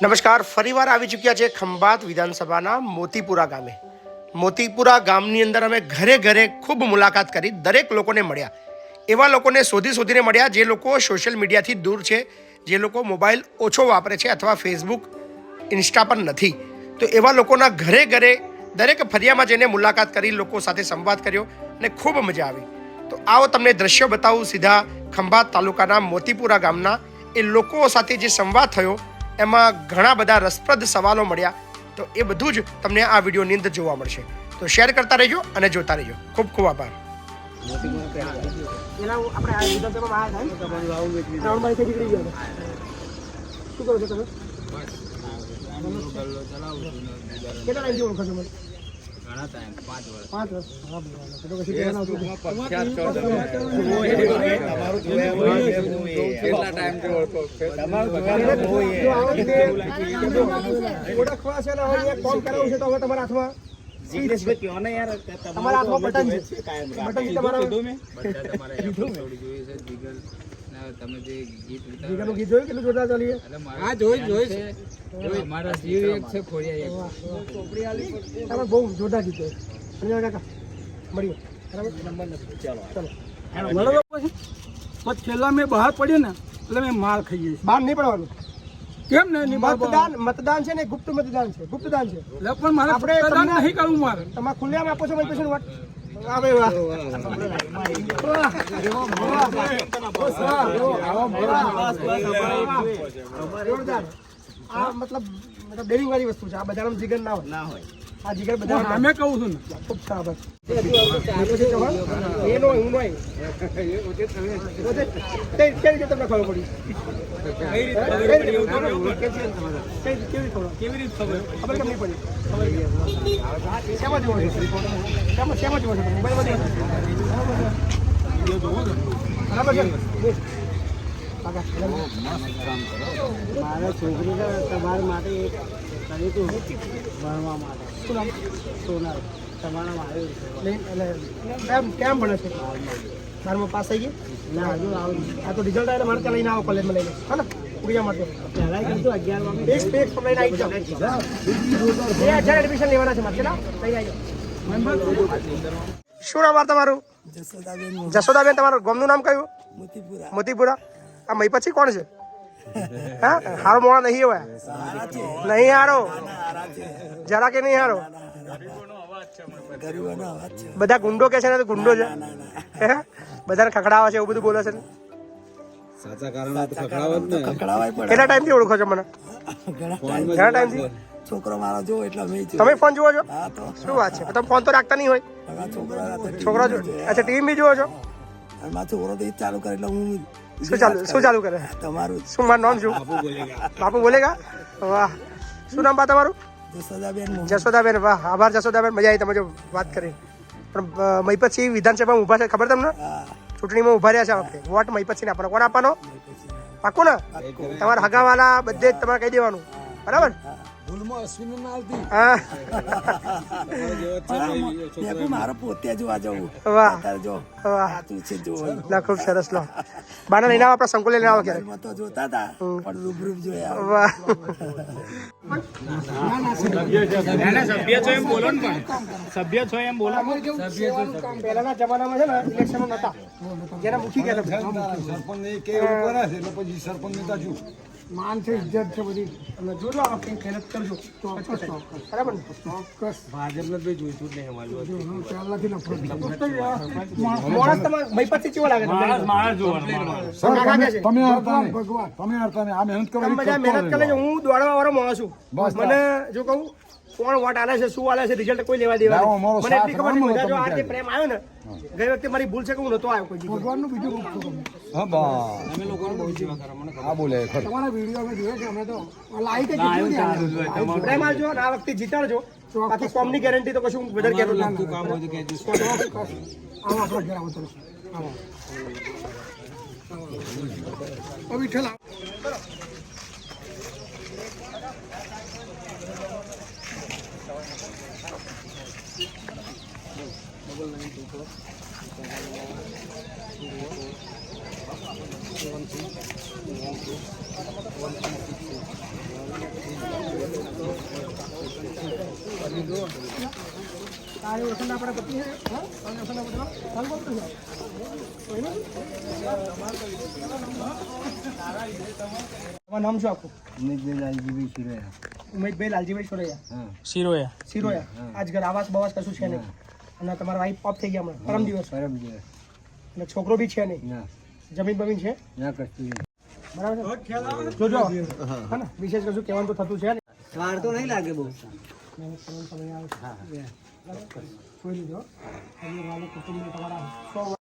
નમસ્કાર, ફરીવાર આવી ચૂક્યા છે ખંભાત વિધાનસભાના મોતીપુરા ગામે. મોતીપુરા ગામની અંદર અમે ઘરે ઘરે ખૂબ મુલાકાત કરી દરેક લોકોને મળ્યા. એવા લોકોને શોધી શોધીને મળ્યા જે લોકો સોશિયલ મીડિયાથી દૂર છે, જે લોકો મોબાઈલ ઓછો વાપરે છે અથવા ફેસબુક, ઇન્સ્ટા પર નથી. તો એવા લોકોના ઘરે ઘરે દરેક ફરિયામાં જઈને મુલાકાત કરી, લોકો સાથે સંવાદ કર્યો અને ખૂબ મજા આવી. તો આવો તમને દ્રશ્યો બતાવું સીધા ખંભાત તાલુકાના મોતીપુરા ગામના એ લોકો સાથે જે સંવાદ થયો એમાં ઘણા બધા રસપ્રદ સવાલો મળ્યા. તો એ બધું જ તમને આ વિડીયોની અંદર જોવા મળશે. તો શેર કરતા રહેજો અને જોતા રહેજો. ખૂબ ખૂબ આભાર. શું કરો છો તમે? કેટલા ટાઈમથી ઓળખો છો મને? ઘણા ટાઈમ પાંચ વર્ષ. પાંચ વર્ષ. તમારા હાથમાં બટન છે. બટન છે તમારા તમારે episode જોઈ છે જીગર ના તમે જે ગીત જીગાનું ગીત જોયું કેટલું જોરદાર ચાલીએ હા જોઈ જોઈ છે મારા જીવ એક છે ખોડિયા એક તમે બહુ જોરદાર ગીત અને કાકા મળીએ બરાબર? નંબર નથી ચાલો બરાબર પછી. પછી છેલ્લા મેં બહાર પડ્યો ને એટલે મેં માર ખાઈ જઈશ બહાર નહીં પડવાનું. કેમ ને? નહીં મતદાન મતદાન છે ને ગુપ્ત મતદાન છે ગુપ્તદાન છે. પણ મારે આપણે નહીં કરવું મારે. તમારે ખુલ્લેઆમ આપો છો પછી વાત. આ મતલબ મતલબ ડેરી વાળી વસ્તુ છે આ બધામાં જીગર ના હોય આ જીગર બધા અમે કહું છું ખૂબ સાબર એનો હું નહીં તમને ખબર પડી મારા છોકરીને તમારા માટે એક કર્યું હતું ભણવા માટે સોનલ તમારા કેમ કેમ ભણે છે? બારમાં પાસ થઈ ગઈ ના હજુ આ તો રિઝલ્ટ આવે મારે ત્યાં લઈને આવો કોલેજમાં લઈને. હા ને? ઉડિયા માટે. ફિક્સ ફિક્સ લઈને આવી જાઓ. બે હજાર એડમિશન લેવાના છે મારે લઈને આવી શું નામ તમારું? જશોદાબેન તમારું. ગામનું નામ કયું? મોતીપુરા. આ મય પછી કોણ છે? હા? હારો મોણા નહીં હોય નહીં હારો? જરા કે નહીં હારો? ગરીબોનો અવાજ છે. બધા ગુંડો કે છે ને તો ગુંડો છે? હે? બધાને ખખડાવા છે એવું બધું બોલે છે ને? સાચા કારણ તો ખખડાવત ને. કકડાવાય પડે કેટલા ટાઈમથી ઓળખો છો મને? ઘણા ટાઈમ ઘણા ટાઈમથી? છોકરો મારો જો એટલે મેં જો તમે ફોન જુઓ છો? હા તો. શું વાત છે? તમે ફોન તો રાખતા નહીં હોય? છોકરો જો અચ્છા ટીવી બી જુઓ છો? અને મારો છોકરો તો એ ચાલુ કરે એટલે હું શું ચાલુ શું ચાલુ કરે? તમારું શું મારું નામ શું? બાપુ બોલેગા? વાહ. શું નામ બા તમારું? જશોદાબેન વાહ આભાર જશોદાબેન મજા આવી તમે જો વાત કરી પણ અ, મહીપતસિંહ વિધાનસભામાં ઊભા છે ખબર તમને? ચૂંટણીમાં ઊભા રહ્યા છે આ વખતે. વોટ મહીપતસિંહને આપણે કોણ આપવાનો? પાકું ને? તમારા હગાવાલા બધે જ તમારે કહી દેવાનું. બરાબર? ભૂલમાં અશ્વિન ના આવતી મેં મારો પોતે જોવા જવું. વાહ. જો વાહ. તું છે જો. ના ખૂબ સરસ લો. બાને લઈને આવો આપણા સંકુલ લઈને આવો ક્યારે તો જોતા હતા પણ રૂબરૂ જોયા. વાહ. પહેલાના જમાનામાં છે ને ઇલેક્શનો નતા. જેને મૂકી ગયા હતા. માન છે ઇજ્જત છે બધી. અને જોજો આ વખતે મહેનત કરજો ચોક્કસ બરાબર ને? ચોક્કસ ભાજપને બી જોઈતું જ નહીં અમારું. પહેલાથી નફરત માણસ તમારે મહીપતથી કેવો લાગે માણસ કાકા કહે છે. તમે હરતા ભગવાન. તમે હરતા આ મહેનત કરો તમે બધા મહેનત કરે છે હું દોડવા વાળો માણસ છું. મને જો કહું કોણ વોટ આલે છે શું આલે છે રિઝલ્ટ કોઈ લેવા દેવા મને એટલી ખબર નહીં જો આ જે પ્રેમ આવ્યો ને ગઈ વખતે મારી ભૂલ છે કે હું નતો આવ્યો કોઈ. ભગવાનનું બીજું રૂપ છો હા બા. આ બોલે ખરું. તમારા વીડિયો અમે જોયો છે અમે તો લાઈક જ જેટલું જ આવે. પ્રેમ આવજો આ વખતે જીતાડજો. બાકી કોમની ગેરંટી તો કશું વધારે કહેતો જ નથી. આવો આપણા ઘેર આવો ચલો આવો. વિઠ્ઠલ આવો. काय उठना पड़े पति है नाम शो आपको जी भी सिरोया। उम्मीद बेलाल जी भी हाँ। सिरोया। हाँ। सिरोया। हाँ। आज घर आवाज़ बवाज कछु छे नहीं? हाँ। અને તમારા વાઈફ ઓફ થઈ ગયા હમણાં. પરમ દિવસ. પરમ દિવસ. અને છોકરો બી છે નહીં. જમીન બમીન છે? બરાબર છે? જોજો. હા. ને? વિશેષ કશું કહેવાનું તો થતું છે ને વાર તો નહીં લાગે બહુ. જોઈ લીધો તમારા સો